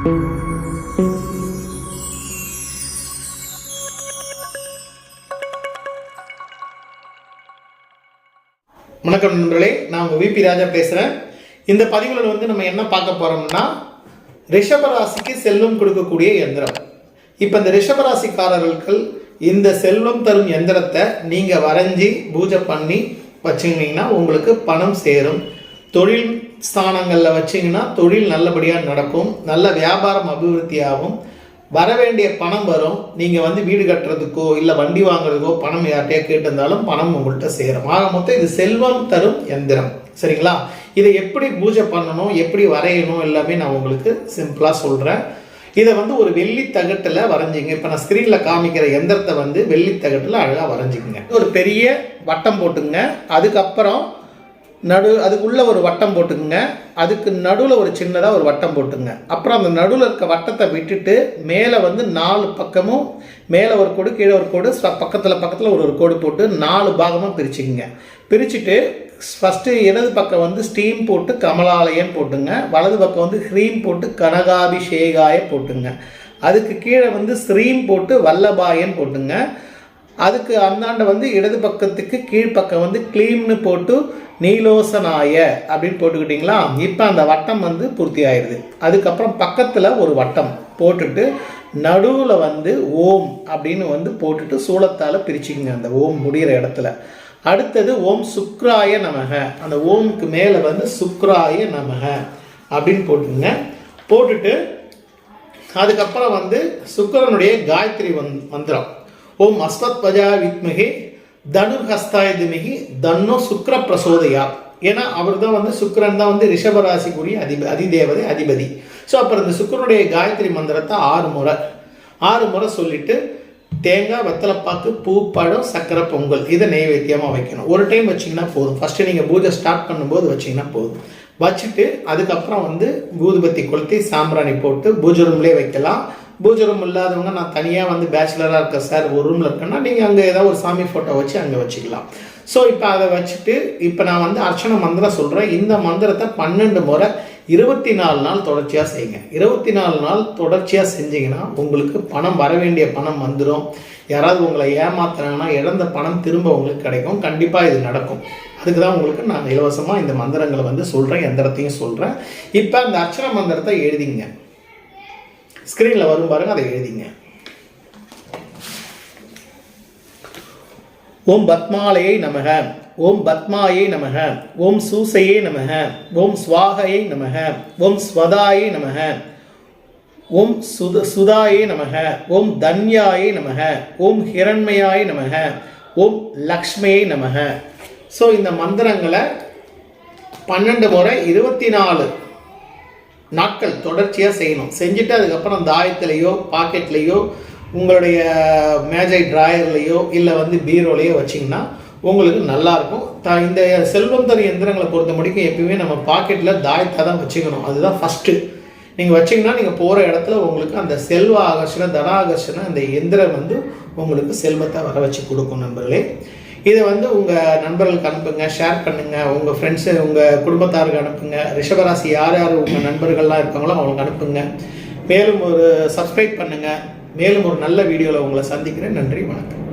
வணக்கம் நண்பர்களே நான் உங்கள் விபி ராஜா பேசுகிறேன் இந்த பதிவில் வந்து நம்ம என்ன பார்க்க போகிறோம்னா ரிஷபராசிக்கு செல்வம் கொடுக்கக்கூடிய எந்திரம். இப்போ இந்த ரிஷபராசிக்காரர்கள் இந்த செல்வம் தரும் எந்திரத்தை நீங்கள் வரைஞ்சி பூஜை பண்ணி வச்சுக்கினீங்கன்னா உங்களுக்கு பணம் சேரும். தொழில் ஸ்தானங்களில் வச்சிங்கன்னா தொழில் நல்லபடியாக நடக்கும் நல்ல வியாபாரம் அபிவிருத்தி ஆகும் வர வேண்டிய பணம் வரும். நீங்கள் வந்து வீடு கட்டுறதுக்கோ இல்லை வண்டி வாங்குறதுக்கோ பணம் யார்கிட்டயோ கேட்டிருந்தாலும் பணம் உங்கள்கிட்ட சேரும். ஆக மொத்தம் இது செல்வம் தரும் எந்திரம். சரிங்களா? இதை எப்படி பூஜை பண்ணணும் எப்படி வரையணும் எல்லாமே நான் உங்களுக்கு சிம்பிளாக சொல்கிறேன் இதை வந்து ஒரு வெள்ளி தகட்டில் வரைஞ்சிங்க. இப்போ நான் ஸ்க்ரீனில் காமிக்கிற எந்திரத்தை வந்து வெள்ளி தகட்டில் அழகாக வரைஞ்சிக்கங்க. ஒரு பெரிய வட்டம் போட்டுங்க அதுக்கப்புறம் நடு அதுக்குள்ளே ஒரு வட்டம் போட்டுக்குங்க. அதுக்கு நடுவில் ஒரு சின்னதாக ஒரு வட்டம் போட்டுங்க அப்புறம் அந்த நடுவில் இருக்க வட்டத்தை விட்டுட்டு மேலே வந்து நாலு பக்கமும் மேலே ஒரு கோடு கீழே ஒரு கோடு பக்கத்தில் பக்கத்தில் ஒரு ஒரு கோடு போட்டு நாலு பாகமாக பிரிச்சுக்குங்க. பிரிச்சுட்டு ஃபஸ்ட்டு இடது பக்கம் வந்து ஸ்டீம் போட்டு கமலாலயம் போட்டுங்க. வலது பக்கம் வந்து ஹ்ரீம் போட்டு கனகாபிஷேகாய போட்டுங்க. அதுக்கு கீழே வந்து ஸ்ரீம் போட்டு வல்லபாயன் போட்டுங்க. அதுக்கு அந்தாண்ட வந்து இடது பக்கத்துக்கு கீழ்ப்பக்கம் வந்து க்ளீம்னு போட்டு நீலோசனாய அப்படின்னு போட்டுக்கிட்டிங்களா? இப்போ அந்த வட்டம் வந்து பூர்த்தி ஆயிடுது அதுக்கப்புறம் பக்கத்தில் ஒரு வட்டம் போட்டுட்டு நடுவில் வந்து ஓம் அப்படின்னு வந்து போட்டுட்டு சூளத்தால் பிரிச்சுக்குங்க அந்த ஓம் முடிகிற இடத்துல. அடுத்தது ஓம் சுக்ராய நமக. அந்த ஓமுக்கு மேலே வந்து சுக்ராய நமக அப்படின்னு போட்டுங்க போட்டுட்டு அதுக்கப்புறம் வந்து சுக்கரனுடைய காயத்ரி வந் மந்திரம். ஓம் அஸ்வத் பஜா வித்மகி தனுர்ஹஸ்தாய திமிகி தன்னோ சுக்ர பிரசோதையா ஏன்னா அவர் தான் வந்து சுக்கரன் தான் வந்து ரிஷபராசிக்குரிய அதிப அதிதேவதை அதிபதி. ஸோ அப்புறம் இந்த சுக்கரனுடைய காயத்ரி மந்திரத்தை ஆறு முறை. ஆறு முறை சொல்லிட்டு தேங்காய் வெத்தலைப்பாக்கு பூ பழம் சக்கரை பொங்கல் இதை நெய்வேத்தியமாக வைக்கணும். ஒரு டைம் வச்சிங்கன்னா போதும். ஃபஸ்ட்டு நீங்கள் பூஜை ஸ்டார்ட் பண்ணும்போது வச்சிங்கன்னா போதும். வச்சுட்டு அதுக்கப்புறம் வந்து பூதுபத்தி கொளுத்தி சாம்பிராணி போட்டு பூஜை ரூம்லேயே வைக்கலாம். பூஜை ரூம் இல்லாதவங்க நான் தனியாக வந்து பேச்சுலராக இருக்கேன் சார் ஒரு ரூமில் இருக்கேன்னா நீங்கள் அங்கே ஏதாவது ஒரு சாமி ஃபோட்டோ வச்சு அங்கே வச்சுக்கலாம். ஸோ இப்போ அதை வச்சுட்டு இப்போ நான் வந்து அர்ச்சனை மந்திரம் சொல்கிறேன் இந்த மந்திரத்தை பன்னெண்டு முறை இருபத்தி நாலு நாள் தொடர்ச்சியாக செய்யுங்க. இருபத்தி நாலு நாள் தொடர்ச்சியாக செஞ்சீங்கன்னா உங்களுக்கு பணம் வர வேண்டிய பணம் வந்துடும் யாராவது உங்களை ஏமாத்துறாங்கன்னா இழந்த பணம் திரும்ப உங்களுக்கு கிடைக்கும். கண்டிப்பாக இது நடக்கும். அதுக்கு தான் உங்களுக்கு நான் இலவசமாக இந்த மந்திரங்களை வந்து சொல்கிறேன் எந்திரத்தையும் சொல்கிறேன் இப்போ அந்த அர்ச்சனை மந்திரத்தை எழுதிங்க. ஸ்க்ரீனில் வரும் பாருங்கள் அதை எழுதிங்க. ஓம் பத்மாலயை நமக ஓம் பத்மாயை நமக ஓம் சூசையே நமக ஓம் ஸ்வாகையை நமக ஓம் ஸ்வதாயை நமக ஓம் சுத சுதாயே நமக ஓம் தன்யாயை நமக ஓம் ஹிரண்மையாய் நமக ஓம் லக்ஷ்மியை நமக. ஸோ இந்த மந்திரங்களை பன்னெண்டு முறை இருபத்தி நாலு நாட்கள் தொடர்ச்சியாக செய்யணும். செஞ்சுட்டு அதுக்கப்புறம் தாயத்துலேயோ பாக்கெட்லேயோ உங்களுடைய மேஜை ட்ராயர்லேயோ இல்லை வந்து பீரோலையோ வச்சிங்கன்னா உங்களுக்கு நல்லாயிருக்கும் த இந்த செல்வம் தரும் எந்திரங்களை பொறுத்த முடிக்கும் எப்பயுமே நம்ம பாக்கெட்டில் தாயத்தை தான் வச்சுக்கணும். அதுதான் ஃபஸ்ட்டு நீங்கள் வச்சிங்கன்னா நீங்கள் போகிற இடத்துல உங்களுக்கு அந்த செல்வ ஆகர்ஷண தன ஆகர்ஷண அந்த எந்திரம் வந்து உங்களுக்கு செல்வத்தை வர வச்சு கொடுக்கும் நண்பர்களே. இதை வந்து உங்கள் நண்பர்களுக்கு அனுப்புங்க ஷேர் பண்ணுங்கள் உங்கள் ஃப்ரெண்ட்ஸு உங்கள் குடும்பத்தாருக்கு அனுப்புங்க. ரிஷபராசி யார் யார் உங்கள் நண்பர்கள்லாம் இருக்காங்களோ அவங்களுக்கு அனுப்புங்க. மேலும் ஒரு சப்ஸ்கிரைப் பண்ணுங்கள் மேலும் ஒரு நல்ல வீடியோவில் உங்களை சந்திக்கிறேன். நன்றி வணக்கம்.